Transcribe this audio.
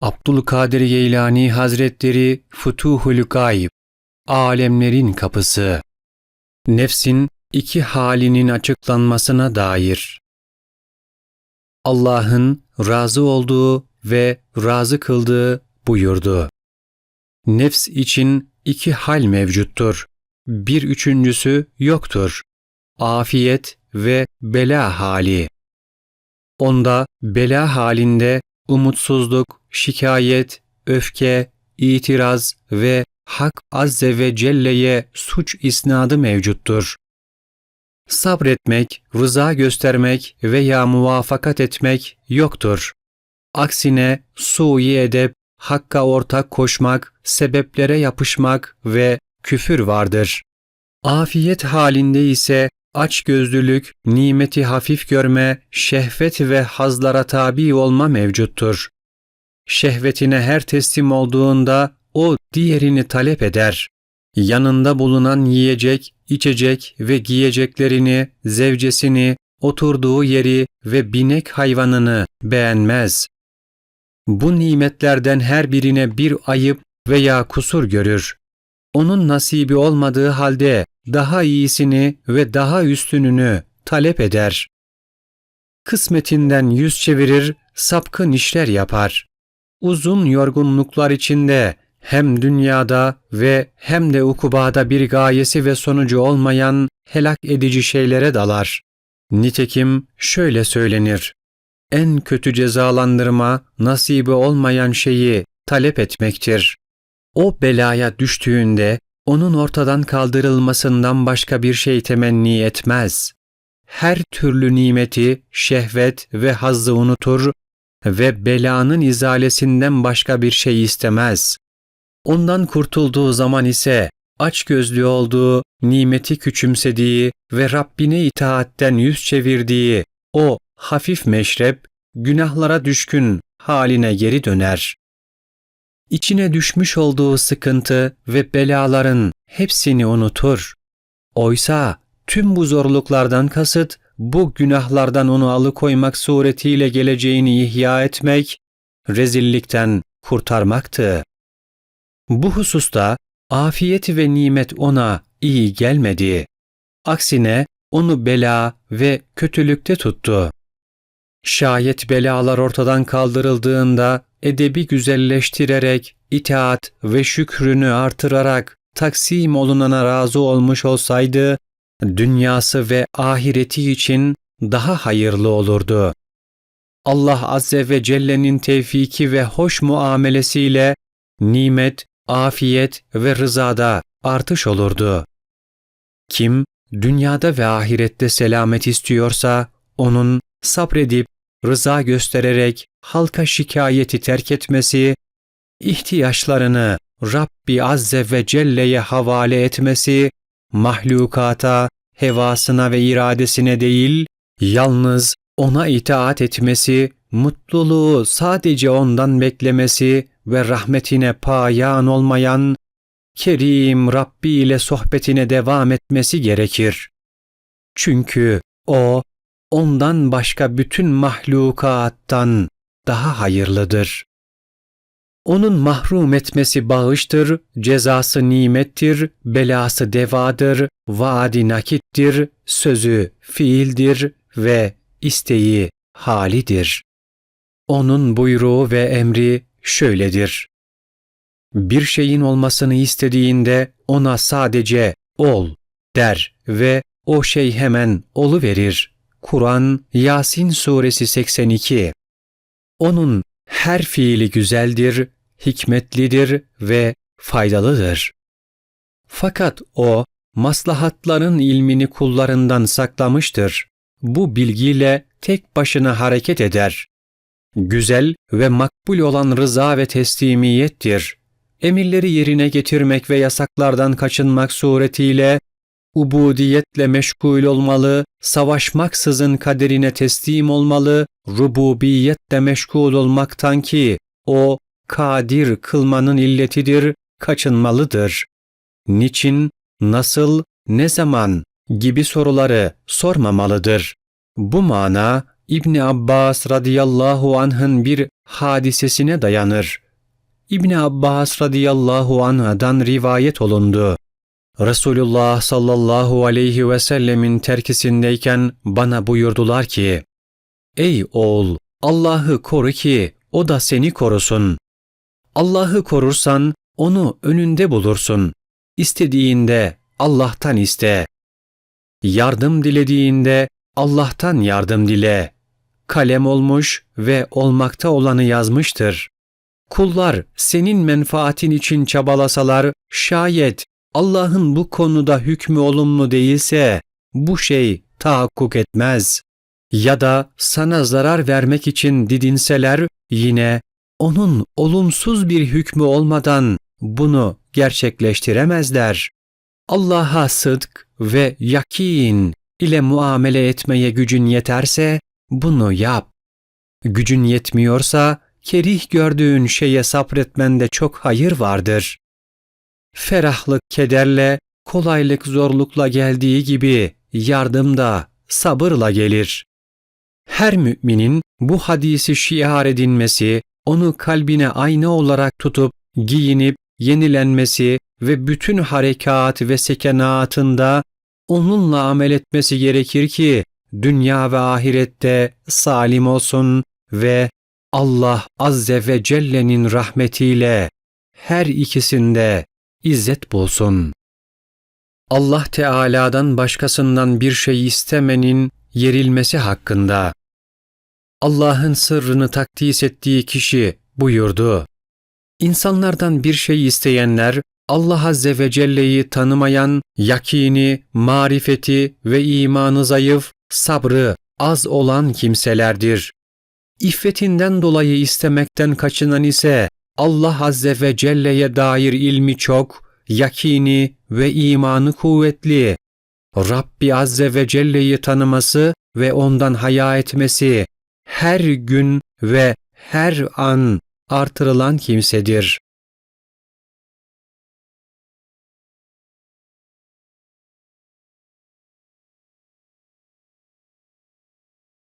Abdülkadir Geylani Hazretleri Futuhul Gayb Alemlerin Kapısı Nefsin iki halinin açıklanmasına dair Allah'ın razı olduğu ve razı kıldığı buyurdu. Nefs için iki hal mevcuttur. Bir üçüncüsü yoktur. Afiyet ve bela hali. Onda bela halinde umutsuzluk, şikayet, öfke, itiraz ve Hak Azze ve Celle'ye suç isnadı mevcuttur. Sabretmek, rıza göstermek veya muvafakat etmek yoktur. Aksine sui edep, hakka ortak koşmak, sebeplere yapışmak ve küfür vardır. Afiyet halinde ise açgözlülük, nimeti hafif görme, şehvet ve hazlara tabi olma mevcuttur. Şehvetine her teslim olduğunda o diğerini talep eder. Yanında bulunan yiyecek, içecek ve giyeceklerini, zevcesini, oturduğu yeri ve binek hayvanını beğenmez. Bu nimetlerden her birine bir ayıp veya kusur görür. Onun nasibi olmadığı halde daha iyisini ve daha üstününü talep eder. Kısmetinden yüz çevirir, sapkın işler yapar. Uzun yorgunluklar içinde hem dünyada ve hem de ukubada bir gayesi ve sonucu olmayan helak edici şeylere dalar. Nitekim şöyle söylenir. En kötü cezalandırma nasibi olmayan şeyi talep etmektir. O belaya düştüğünde onun ortadan kaldırılmasından başka bir şey temenni etmez. Her türlü nimeti, şehvet ve hazzı unutur ve belanın izalesinden başka bir şey istemez. Ondan kurtulduğu zaman ise açgözlü olduğu, nimeti küçümsediği ve Rabbine itaatten yüz çevirdiği o hafif meşrep, günahlara düşkün haline geri döner. İçine düşmüş olduğu sıkıntı ve belaların hepsini unutur. Oysa tüm bu zorluklardan kasıt bu günahlardan onu alıkoymak suretiyle geleceğini ihya etmek, rezillikten kurtarmaktı. Bu hususta afiyet ve nimet ona iyi gelmedi. Aksine onu bela ve kötülükte tuttu. Şayet belalar ortadan kaldırıldığında edebi güzelleştirerek, itaat ve şükrünü artırarak taksim olunana razı olmuş olsaydı, dünyası ve ahireti için daha hayırlı olurdu. Allah Azze ve Celle'nin tevfiki ve hoş muamelesiyle nimet, afiyet ve rızada artış olurdu. Kim dünyada ve ahirette selamet istiyorsa onun sabredip rıza göstererek halka şikayeti terk etmesi, ihtiyaçlarını Rabbi Azze ve Celle'ye havale etmesi, mahlukata, hevasına ve iradesine değil, yalnız ona itaat etmesi, mutluluğu sadece ondan beklemesi ve rahmetine payan olmayan Kerim Rabbi ile sohbetine devam etmesi gerekir. Çünkü o ondan başka bütün mahlukattan daha hayırlıdır. Onun mahrum etmesi bağıştır, cezası nimettir, belası devadır, vaadi nakittir, sözü fiildir ve isteği halidir. Onun buyruğu ve emri şöyledir. Bir şeyin olmasını istediğinde ona sadece ol der ve o şey hemen olu verir. Kur'an Yasin suresi 82. Onun her fiili güzeldir, hikmetlidir ve faydalıdır. Fakat o maslahatların ilmini kullarından saklamıştır. Bu bilgiyle tek başına hareket eder. Güzel ve makbul olan rıza ve teslimiyettir. Emirleri yerine getirmek ve yasaklardan kaçınmak suretiyle ubudiyetle meşgul olmalı, savaşmaksızın kaderine teslim olmalı, rububiyetle meşgul olmaktan ki o kadir kılmanın illetidir, kaçınmalıdır. Niçin, nasıl, ne zaman gibi soruları sormamalıdır. Bu mana İbni Abbas radıyallahu anh'ın bir hadisesine dayanır. İbni Abbas radıyallahu anh'dan rivayet olundu. Resulullah sallallahu aleyhi ve sellemin terkisindeyken bana buyurdular ki, Ey oğul, Allah'ı koru ki o da seni korusun. Allah'ı korursan onu önünde bulursun. İstediğinde Allah'tan iste. Yardım dilediğinde Allah'tan yardım dile. Kalem olmuş ve olmakta olanı yazmıştır. Kullar senin menfaatin için çabalasalar şayet Allah'ın bu konuda hükmü olumlu değilse bu şey tahakkuk etmez. Ya da sana zarar vermek için didinseler yine onun olumsuz bir hükmü olmadan bunu gerçekleştiremezler. Allah'a sıdk ve yakin ile muamele etmeye gücün yeterse bunu yap. Gücün yetmiyorsa kerih gördüğün şeye sabretmende çok hayır vardır. Ferahlık kederle, kolaylık zorlukla geldiği gibi yardım da sabırla gelir. Her müminin bu hadisi şiar edinmesi, onu kalbine ayna olarak tutup giyinip yenilenmesi ve bütün harekat ve sekenatında onunla amel etmesi gerekir ki dünya ve ahirette salim olsun ve Allah Azze ve Celle'nin rahmetiyle her ikisinde izzet bulsun. Allah Teala'dan başkasından bir şey istemenin yerilmesi hakkında Allah'ın sırrını takdis ettiği kişi buyurdu. İnsanlardan bir şey isteyenler Allah Azze ve Celle'yi tanımayan, yakini, marifeti ve imanı zayıf, sabrı az olan kimselerdir. İffetinden dolayı istemekten kaçınan ise Allah Azze ve Celle'ye dair ilmi çok, yakini ve imanı kuvvetli. Rabbi Azze ve Celle'yi tanıması ve ondan haya etmesi her gün ve her an artırılan kimsedir.